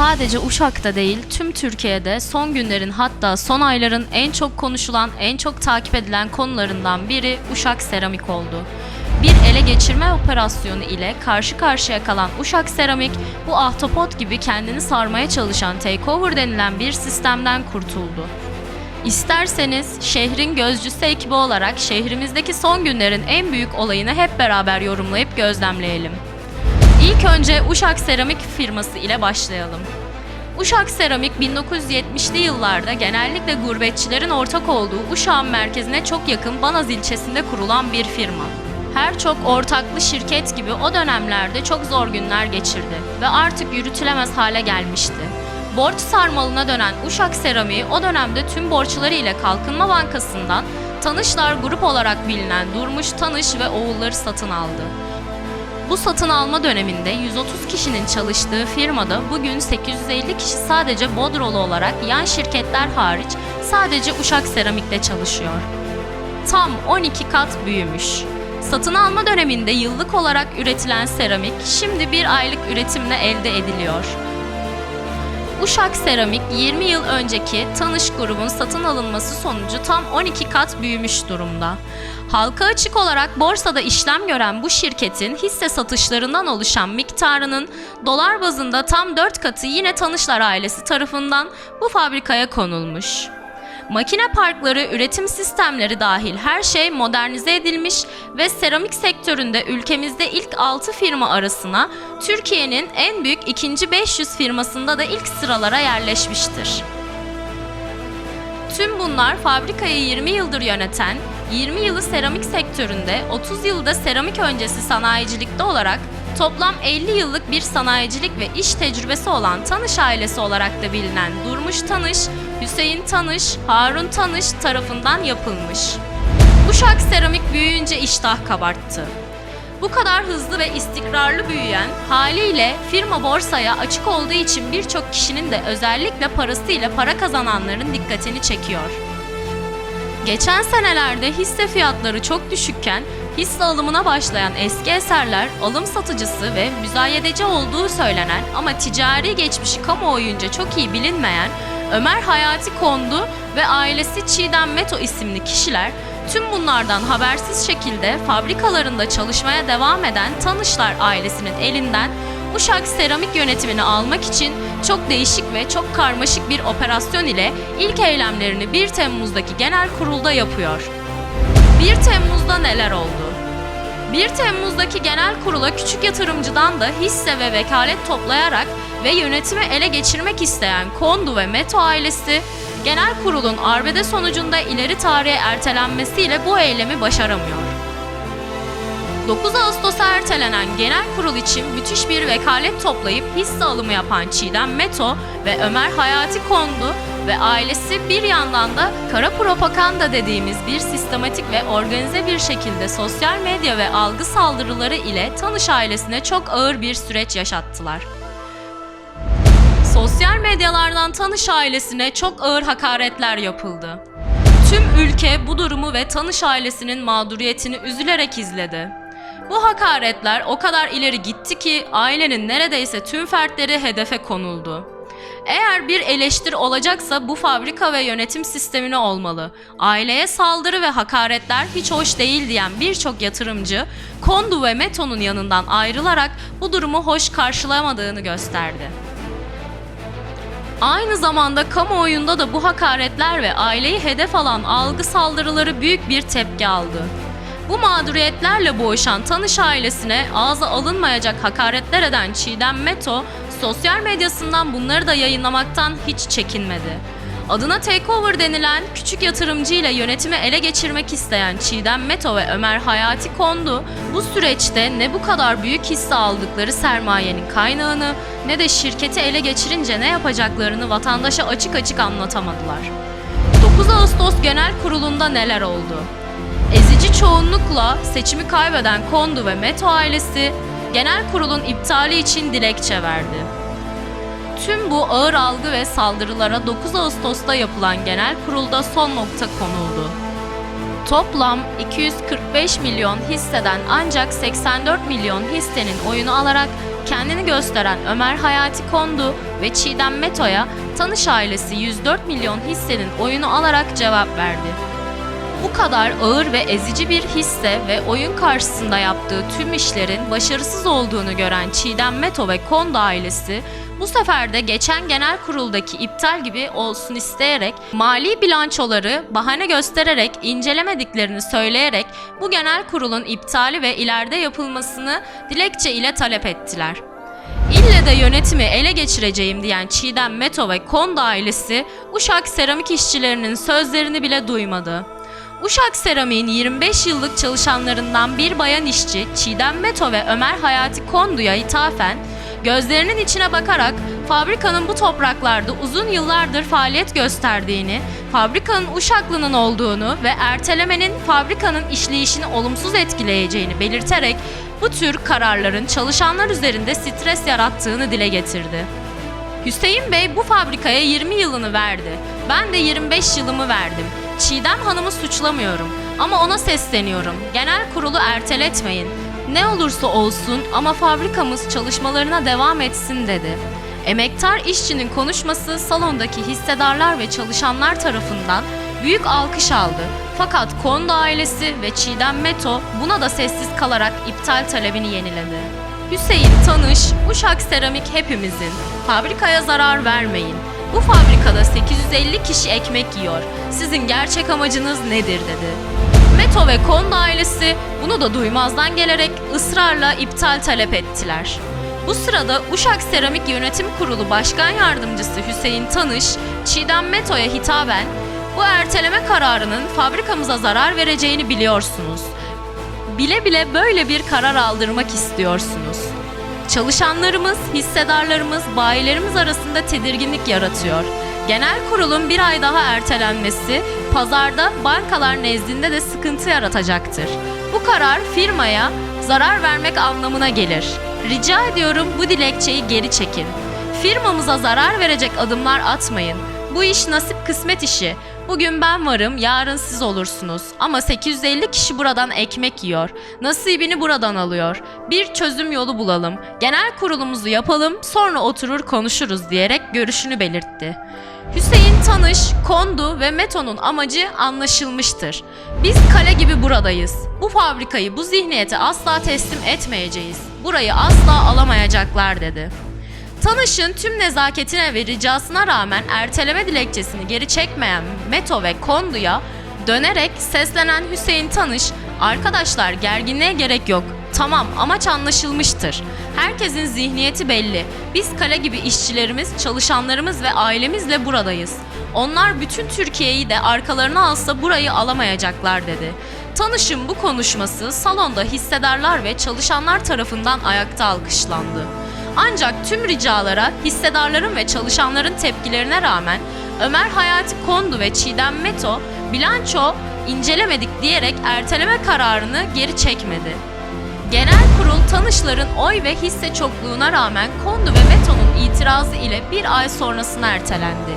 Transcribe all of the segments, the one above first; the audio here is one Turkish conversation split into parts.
Sadece Uşak'ta değil, tüm Türkiye'de son günlerin hatta son ayların en çok konuşulan, en çok takip edilen konularından biri Uşak Seramik oldu. Bir ele geçirme operasyonu ile karşı karşıya kalan Uşak Seramik, bu ahtapot gibi kendini sarmaya çalışan takeover denilen bir sistemden kurtuldu. İsterseniz şehrin gözcüsü ekibi olarak şehrimizdeki son günlerin en büyük olayını hep beraber yorumlayıp gözlemleyelim. İlk önce Uşak Seramik firması ile başlayalım. Uşak Seramik 1970'li yıllarda genellikle gurbetçilerin ortak olduğu Uşak'ın merkezine çok yakın Banaz ilçesinde kurulan bir firma. Her çok ortaklı şirket gibi o dönemlerde çok zor günler geçirdi ve artık yürütülemez hale gelmişti. Borç sarmalına dönen Uşak Seramiği o dönemde tüm borçları ile Kalkınma Bankası'ndan Tanışlar Grup olarak bilinen Durmuş Tanış ve oğulları satın aldı. Bu satın alma döneminde 130 kişinin çalıştığı firmada bugün 850 kişi sadece Bodrolu olarak yan şirketler hariç sadece Uşak Seramik'te çalışıyor. Tam 12 kat büyümüş. Satın alma döneminde yıllık olarak üretilen seramik şimdi bir aylık üretimle elde ediliyor. Uşak Seramik 20 yıl önceki Tanış grubun satın alınması sonucu tam 12 kat büyümüş durumda. Halka açık olarak borsada işlem gören bu şirketin hisse satışlarından oluşan miktarının dolar bazında tam 4 katı yine Tanışlar ailesi tarafından bu fabrikaya konulmuş. Makine parkları, üretim sistemleri dahil her şey modernize edilmiş ve seramik sektöründe ülkemizde ilk 6 firma arasına Türkiye'nin en büyük ikinci 500 firmasında da ilk sıralara yerleşmiştir. Tüm bunlar fabrikayı 20 yıldır yöneten, 20 yılı seramik sektöründe, 30 yılda seramik öncesi sanayicilikte olarak toplam 50 yıllık bir sanayicilik ve iş tecrübesi olan Tanış ailesi olarak da bilinen Durmuş Tanış, Hüseyin Tanış, Harun Tanış tarafından yapılmış. Uşak seramik büyüyünce iştah kabarttı. Bu kadar hızlı ve istikrarlı büyüyen haliyle firma borsaya açık olduğu için birçok kişinin de özellikle parasıyla para kazananların dikkatini çekiyor. Geçen senelerde hisse fiyatları çok düşükken hisse alımına başlayan eski eserler alım satıcısı ve müzayedeci olduğu söylenen ama ticari geçmişi kamuoyunca çok iyi bilinmeyen Ömer Hayati Kondu ve ailesi Çiğdem Meto isimli kişiler tüm bunlardan habersiz şekilde fabrikalarında çalışmaya devam eden Tanışlar ailesinin elinden Uşak seramik yönetimini almak için çok değişik ve çok karmaşık bir operasyon ile ilk eylemlerini 1 Temmuz'daki genel kurulda yapıyor. 1 Temmuz'da neler oldu? 1 Temmuz'daki genel kurula küçük yatırımcıdan da hisse ve vekalet toplayarak ve yönetimi ele geçirmek isteyen Kondu ve Meto ailesi genel kurulun arbede sonucunda ileri tarihe ertelenmesiyle bu eylemi başaramıyor. 9 Ağustos'a ertelenen genel kurul için müthiş bir vekalet toplayıp hisse alımı yapan Çiğdem Meto ve Ömer Hayati Kondu ve ailesi bir yandan da kara propaganda dediğimiz bir sistematik ve organize bir şekilde sosyal medya ve algı saldırıları ile Tanış ailesine çok ağır bir süreç yaşattılar. Sosyal medyalardan Tanış ailesine çok ağır hakaretler yapıldı. Tüm ülke bu durumu ve Tanış ailesinin mağduriyetini üzülerek izledi. Bu hakaretler o kadar ileri gitti ki ailenin neredeyse tüm fertleri hedefe konuldu. Eğer bir eleştir olacaksa bu fabrika ve yönetim sistemine olmalı. Aileye saldırı ve hakaretler hiç hoş değil diyen birçok yatırımcı, Kondu ve Meto'nun yanından ayrılarak bu durumu hoş karşılamadığını gösterdi. Aynı zamanda kamuoyunda da bu hakaretler ve aileyi hedef alan algı saldırıları büyük bir tepki aldı. Bu mağduriyetlerle boğuşan Tanış ailesine ağza alınmayacak hakaretler eden Çiğdem Meto, sosyal medyasından bunları da yayınlamaktan hiç çekinmedi. Adına takeover denilen küçük yatırımcı ile yönetimi ele geçirmek isteyen Çiğdem Meto ve Ömer Hayati Kondu bu süreçte ne bu kadar büyük hisse aldıkları sermayenin kaynağını ne de şirketi ele geçirince ne yapacaklarını vatandaşa açık açık anlatamadılar. 9 Ağustos Genel Kurulu'nda neler oldu? Çoğunlukla seçimi kaybeden Kondu ve Meto ailesi genel kurulun iptali için dilekçe verdi. Tüm bu ağır algı ve saldırılara 9 Ağustos'ta yapılan genel kurulda son nokta konuldu. Toplam 245 milyon hisseden ancak 84 milyon hissenin oyunu alarak kendini gösteren Ömer Hayati Kondu ve Çiğdem Meto'ya Tanış ailesi 104 milyon hissenin oyunu alarak cevap verdi. Bu kadar ağır ve ezici bir hisse ve oyun karşısında yaptığı tüm işlerin başarısız olduğunu gören Çiğdem Meto ve Konda ailesi bu sefer de geçen genel kuruldaki iptal gibi olsun isteyerek mali bilançoları bahane göstererek incelemediklerini söyleyerek bu genel kurulun iptali ve ileride yapılmasını dilekçe ile talep ettiler. İlle de yönetimi ele geçireceğim diyen Çiğdem Meto ve Konda ailesi Uşak seramik işçilerinin sözlerini bile duymadı. Uşak Seramik'in 25 yıllık çalışanlarından bir bayan işçi Çiğdem Meto ve Ömer Hayati Kondu'ya ithafen gözlerinin içine bakarak fabrikanın bu topraklarda uzun yıllardır faaliyet gösterdiğini, fabrikanın Uşaklı'nın olduğunu ve ertelemenin fabrikanın işleyişini olumsuz etkileyeceğini belirterek bu tür kararların çalışanlar üzerinde stres yarattığını dile getirdi. Hüseyin Bey bu fabrikaya 20 yılını verdi. Ben de 25 yılımı verdim. Çiğdem Hanım'ı suçlamıyorum ama ona sesleniyorum. Genel kurulu erteletmeyin. Ne olursa olsun ama fabrikamız çalışmalarına devam etsin dedi. Emektar işçinin konuşması salondaki hissedarlar ve çalışanlar tarafından büyük alkış aldı. Fakat Konda ailesi ve Çiğdem Meto buna da sessiz kalarak iptal talebini yeniledi. Hüseyin Tanış, Uşak Seramik hepimizin. Fabrikaya zarar vermeyin. Bu fabrikada 850 kişi ekmek yiyor. Sizin gerçek amacınız nedir dedi. Meto ve Konda ailesi bunu da duymazdan gelerek ısrarla iptal talep ettiler. Bu sırada Uşak Seramik Yönetim Kurulu Başkan Yardımcısı Hüseyin Tanış, Çiğdem Meto'ya hitaben bu erteleme kararının fabrikamıza zarar vereceğini biliyorsunuz. Bile bile böyle bir karar aldırmak istiyorsunuz. Çalışanlarımız, hissedarlarımız, bayilerimiz arasında tedirginlik yaratıyor. Genel kurulun bir ay daha ertelenmesi pazarda bankalar nezdinde de sıkıntı yaratacaktır. Bu karar firmaya zarar vermek anlamına gelir. Rica ediyorum bu dilekçeyi geri çekin. Firmamıza zarar verecek adımlar atmayın. Bu iş nasip kısmet işi. Bugün ben varım, yarın siz olursunuz. Ama 850 kişi buradan ekmek yiyor. Nasibini buradan alıyor. Bir çözüm yolu bulalım. Genel kurulumuzu yapalım, sonra oturur konuşuruz diyerek görüşünü belirtti. Hüseyin Tanış, Kondu ve Meto'nun amacı anlaşılmıştır. Biz kale gibi buradayız. Bu fabrikayı, bu zihniyete asla teslim etmeyeceğiz. Burayı asla alamayacaklar dedi. Tanış'ın tüm nezaketine ve ricasına rağmen erteleme dilekçesini geri çekmeyen Meto ve Kondu'ya dönerek seslenen Hüseyin Tanış, arkadaşlar gerginliğe gerek yok. Tamam amaç anlaşılmıştır. Herkesin zihniyeti belli. Biz kale gibi işçilerimiz, çalışanlarımız ve ailemizle buradayız. Onlar bütün Türkiye'yi de arkalarına alsa burayı alamayacaklar dedi. Tanış'ın bu konuşması salonda hissedarlar ve çalışanlar tarafından ayakta alkışlandı. Ancak tüm ricalara, hissedarların ve çalışanların tepkilerine rağmen Ömer Hayati Kondu ve Çiğdem Meto bilanço incelemedik diyerek erteleme kararını geri çekmedi. Genel kurul tanışların oy ve hisse çokluğuna rağmen Kondu ve Meto'nun itirazı ile bir ay sonrasına ertelendi.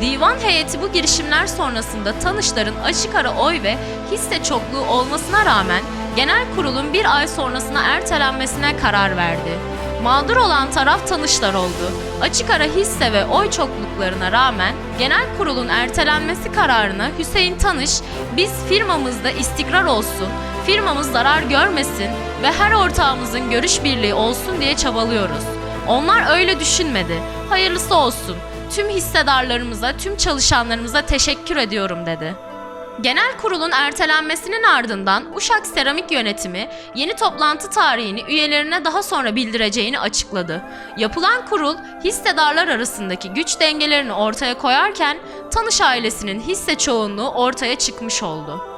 Divan heyeti bu girişimler sonrasında tanışların açık ara oy ve hisse çokluğu olmasına rağmen genel kurulun bir ay sonrasına ertelenmesine karar verdi. Mağdur olan taraf tanışlar oldu. Açık ara hisse ve oy çokluklarına rağmen genel kurulun ertelenmesi kararına Hüseyin Tanış, biz firmamızda istikrar olsun, firmamız zarar görmesin ve her ortağımızın görüş birliği olsun diye çabalıyoruz. Onlar öyle düşünmedi. Hayırlısı olsun. Tüm hissedarlarımıza, tüm çalışanlarımıza teşekkür ediyorum dedi. Genel kurulun ertelenmesinin ardından Uşak Seramik Yönetimi yeni toplantı tarihini üyelerine daha sonra bildireceğini açıkladı. Yapılan kurul hissedarlar arasındaki güç dengelerini ortaya koyarken Tanış ailesinin hisse çoğunluğu ortaya çıkmış oldu.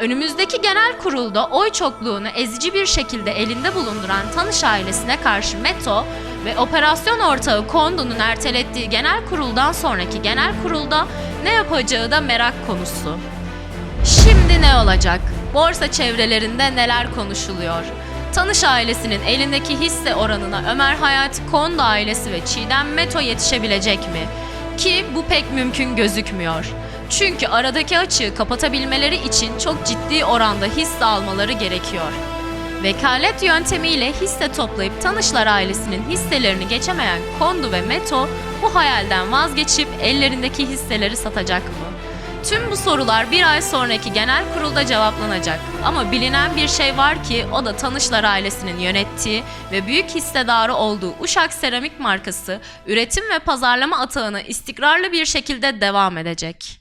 Önümüzdeki genel kurulda oy çokluğunu ezici bir şekilde elinde bulunduran Tanış ailesine karşı Meto ve operasyon ortağı Kondo'nun ertelettiği genel kuruldan sonraki genel kurulda ne yapacağı da merak konusu. Şimdi ne olacak? Borsa çevrelerinde neler konuşuluyor? Tanış ailesinin elindeki hisse oranına Ömer Hayati Konda ailesi ve Çiğdem Meto yetişebilecek mi? Ki bu pek mümkün gözükmüyor. Çünkü aradaki açığı kapatabilmeleri için çok ciddi oranda hisse almaları gerekiyor. Vekalet yöntemiyle hisse toplayıp Tanışlar ailesinin hisselerini geçemeyen Kondu ve Meto bu hayalden vazgeçip ellerindeki hisseleri satacak mı? Tüm bu sorular bir ay sonraki genel kurulda cevaplanacak. Ama bilinen bir şey var ki o da Tanışlar ailesinin yönettiği ve büyük hissedarı olduğu Uşak Seramik markası üretim ve pazarlama atağına istikrarlı bir şekilde devam edecek.